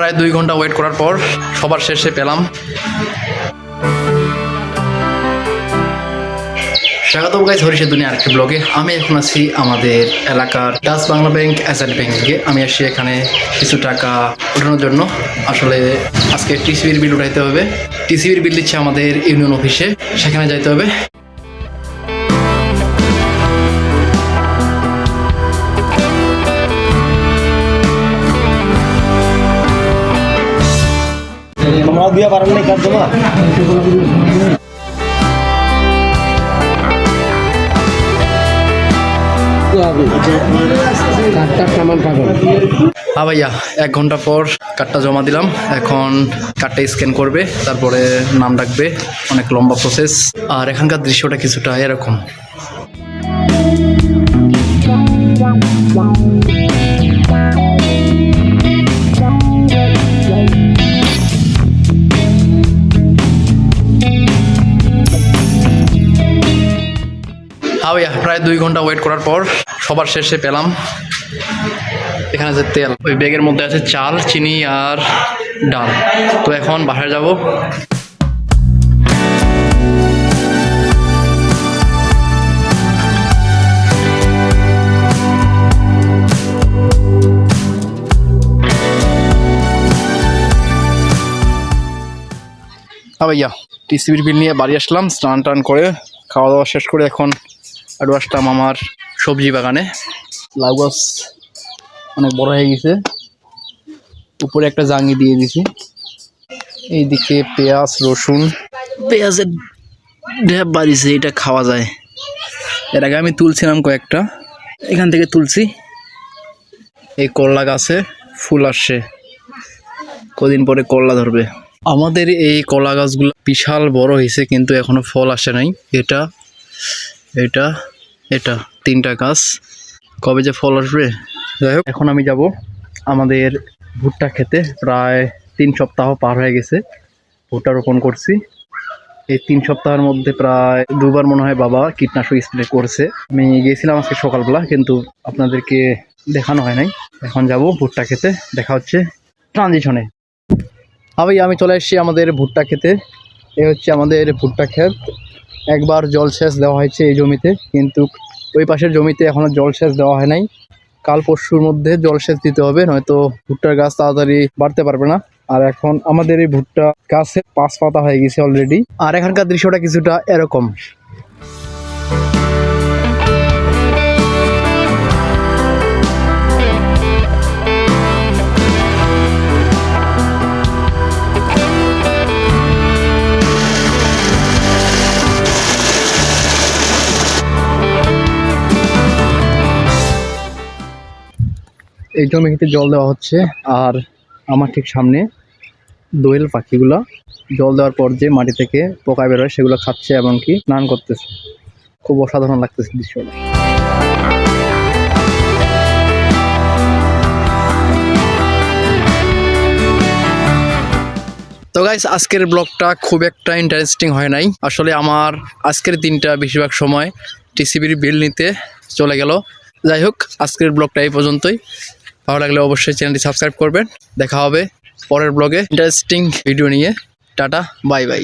প্রায় দুই ঘণ্টা ওয়েট করার পর সবার শেষে পেলাম। স্বাগতম গাইজ হরিষের দুনিয়া আরেকটি ব্লগে আমি এখন আছি আমাদের এলাকার ডাস বাংলা ব্যাংক অ্যাসেট ব্যাংকে আমি আসছি এখানে কিছু টাকা ওঠানোর জন্য। আসলে আজকে টিসিবির বিল উঠাইতে হবে। টিসিবির বিল দিচ্ছে আমাদের ইউনিয়ন অফিসে সেখানে যাইতে হবে। হ্যাঁ ভাইয়া, এক ঘণ্টা পর কার্ডটা জমা দিলাম। এখন কার্ডটা স্ক্যান করবে, তারপরে নাম ডাকবে অনেক লম্বা প্রসেস আর এখানকার দৃশ্যটা কিছুটা এরকম। ভাইয়া প্রায় দুই ঘণ্টা ওয়েট করার পর সবার শেষে পেলাম। এখানে আছে তেল, ওই ব্যাগের মধ্যে আছে চাল, চিনি আর ডাল। তো এখন বাসায় যাব। হ্যাঁ ভাইয়া, টিসিবির বিল নিয়ে বাড়ি আসলাম স্নান টান করে খাওয়া দাওয়া শেষ করে এখন একটু আসলাম আমার সবজি বাগানে। লাউ গাছ অনেক বড় হয়ে গেছে। উপরে একটা জাঙ্গি দিয়ে দিছি। এইদিকে পেঁয়াজ রসুন। পেঁয়াজের ঢেপ বাড়িছে এটা খাওয়া যায়। এর আগে আমি তুলছিলাম কয়েকটা। এখান থেকে তুলছি। এই করলা গাছে ফুল আসছে। কদিন পরে করলা ধরবে। আমাদের এই কলা গাছগুলো বিশাল বড় হয়েছে কিন্তু এখনও ফল আসে নাই। এটা এটা এটা, তিনটা গাছ। কবে যে ফল আসবে? যাই হোক, এখন আমি যাব আমাদের ভুট্টা খেতে। প্রায় তিন সপ্তাহ পার হয়ে গেছে ভুট্টা রোপণ করছি। এই তিন সপ্তাহের মধ্যে প্রায় দুবার মনে হয় বাবা কীটনাশক স্প্রে করছে। আমি গিয়েছিলাম আজকে সকালবেলা, কিন্তু আপনাদেরকে দেখানো হয় নাই। এখন যাব ভুট্টা খেতে। দেখা হচ্ছে ট্রানজিশনে আমি আমি চলে এসেছি আমাদের ভুট্টা খেতে। এ হচ্ছে আমাদের ভুট্টা ক্ষেত। একবার জলসেচ দেওয়া হয়েছে এই জমিতে, কিন্তু ওই পাশের জমিতে এখনও জলসেচ দেওয়া হয় নাই। কাল পরশুর মধ্যে জলসেচ দিতে হবে, নয়তো ভুট্টার গাছ তাড়াতাড়ি বাড়তে পারবে না। আর এখন আমাদের এই ভুট্টা গাছে পাঁচ পাতা হয়ে গেছে অলরেডি আর এখানকার দৃশ্যটা কিছুটা এরকম। এই জমি জমিতে জল দেওয়া হচ্ছে, আর আমার ঠিক সামনে দোয়েল পাখিগুলো। জল দেওয়ার পর যে মাটি থেকে পোকা বেরোয়, সেগুলো খাচ্ছে এবং কি স্নান করতেছে। খুব অসাধারণ লাগতেছে দৃশ্যটা। তো গাইস আজকের ব্লগটা খুব একটা ইন্টারেস্টিং হয় নাই। আসলে আমার আজকের দিনটা বেশিরভাগ সময় টিসিবির বিল নিতে চলে গেল। যাই হোক, আজকের ব্লগটা এই পর্যন্তই। ভালো লাগলে অবশ্যই চ্যানেলটি সাবস্ক্রাইব করবেন। দেখা হবে পরের ব্লগে। ইন্টারেস্টিং ভিডিও নিয়ে। Tata, bye bye.